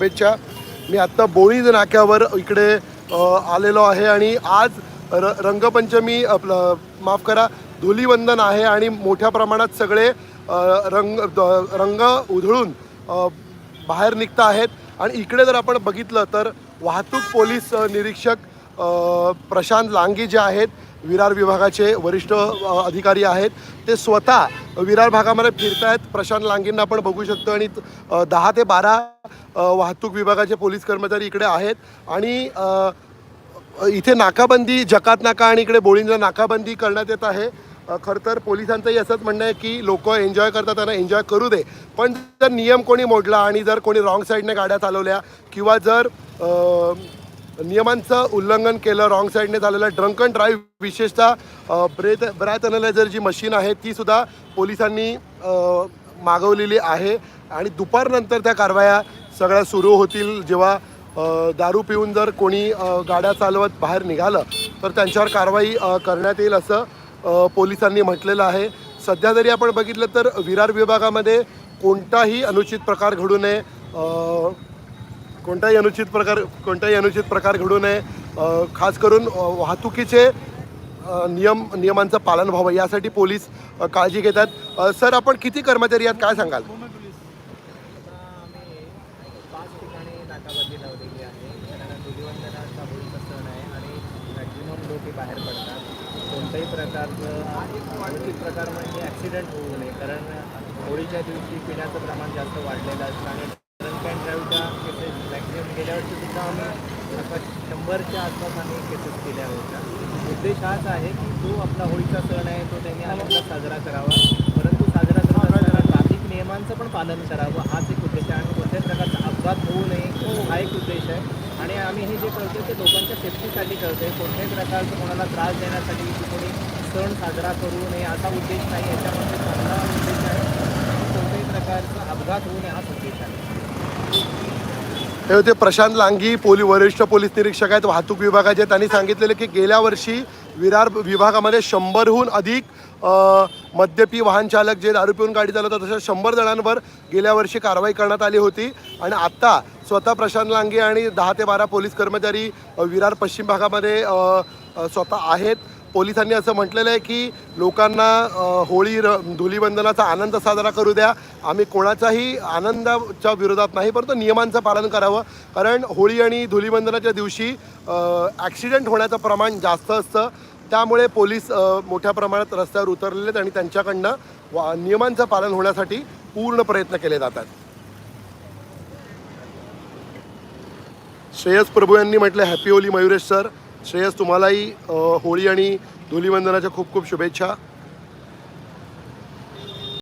शुभेच्छा. मी आत्ता बोळीज नाक्यावर इकडे आलेलो आहे आणि आज र रंगपंचमी आपलं माफ करा धुलीवंदन आहे आणि मोठ्या प्रमाणात सगळे रंग द- रंग उधळून बाहेर निघता आहेत. आणि इकडे जर आपण बघितलं तर वाहतूक पोलीस निरीक्षक प्रशांत लांगी जे आहेत विरार विभागाचे वरिष्ठ अधिकारी आहेत ते स्वतः विरार भागामध्ये फिरतायत. प्रशांत लांगींना आपण बघू शकतो आणि दहा ते बारा वाहतूक विभागाचे पोलीस कर्मचारी इकडे आहेत. आणि इथे नाकाबंदी जकात नाका आणि इकडे बोळींला नाकाबंदी करण्यात येत आहे. खरं तर पोलिसांचंही असंच म्हणणं आहे की लोक एन्जॉय करतात त्यांना एन्जॉय करू दे. पण जर नियम कोणी मोडला आणि जर कोणी रॉंग साईडने गाड्या चालवल्या किंवा जर नियमांचं उल्लंघन केलं रॉंग साईडने झालेलं ड्रंक अँड ड्राईव्ह विशेषतः ब्रेथ ब्रॅथ अनलायझर जी मशीन आहे ती सुद्धा पोलिसांनी मागवलेली आहे. आणि दुपारनंतर त्या कारवाया सगळ्या सुरू होतील. जेव्हा दारू पिऊन जर कोणी गाड्या चालवत बाहेर निघालं तर त्यांच्यावर कारवाई करण्यात येईल असं पोलिसांनी म्हटलेलं आहे. सध्या जरी आपण बघितलं तर विरार विभागामध्ये कोणताही अनुचित प्रकार घडू नये. कोणताही अनुचित प्रकार कोणताही अनुचित प्रकार घडू नये. खास करून वाहतुकीचे नियम नियमांचं पालन व्हावं यासाठी पोलीस काळजी घेतात. सर आपण किती कर्मचारी आहात? काय सांगाल? बाहेर पडतात. कोणत्याही प्रकारचं अनुचित प्रकार म्हणजे ॲक्सिडेंट होऊ नये कारण होळीच्या दिवशी पिण्याचं प्रमाण जास्त वाढलेलं असतं आणि ड्रंक अँड ड्राईव्हच्या केसेस मॅक्झिमम गेल्या सुद्धा आम्ही शंभरच्या आसपास आम्ही केसेस केल्या होत्या उद्देश हाच आहे की जो आपला होळीचा सण आहे तो त्यांनी आनंदात साजरा करावा. परंतु साजरा करताना ट्राफिक नियमांचं पण पालन करावं हाच एक उद्देश आहे. आणि कोणत्याच प्रकारचा अपघात होऊ नये हा एक उद्देश आहे. आणि आम्ही हे जे करतो ते लोकांच्या सेफ्टीसाठी करतो आहे कोणत्याही प्रकारचं कोणाला त्रास देण्यासाठी की कोणी सण साजरा करू नये असा उद्देश नाही. याच्यामध्ये चांगला उद्देश आहे. कोणत्याही प्रकारचा अपघात होऊ नये हाच उद्देश आहे. हे होते प्रशांत लांगी पोली वरिष्ठ पोलीस निरीक्षक आहेत वाहतूक विभागाचे त्यांनी सांगितलेले की गेल्या वर्षी विरार विभागामध्ये शंभरहून अधिक मद्यपी वाहन चालक जे दारू पिऊन गाडी चालवतात तशा शंभर जणांवर गेल्या वर्षी कारवाई करण्यात आली होती. आणि आत्ता स्वतः प्रशांत लांगे आणि दहा ते बारा पोलीस कर्मचारी विरार पश्चिम भागामध्ये स्वतः आहेत. पोलिसांनी असं म्हटलेलं आहे की लोकांना होळी र धुलीवंदनाचा आनंद साजरा करू द्या. आम्ही कोणाचाही आनंदाच्या विरोधात नाही परंतु नियमांचं पालन करावं. कारण होळी आणि धुलीवंदनाच्या दिवशी ॲक्सिडेंट होण्याचं प्रमाण जास्त असतं. त्यामुळे पोलीस मोठ्या प्रमाणात रस्त्यावर उतरलेले आहेत आणि त्यांच्याकडनं वा नियमांचं पालन होण्यासाठी पूर्ण प्रयत्न केले जातात. श्रेयस प्रभू यांनी म्हटलं हॅपी होली मयुरेश सर. श्रेयस तुम्हालाही होळी आणि धुलीवंदनाच्या खूप खूप शुभेच्छा.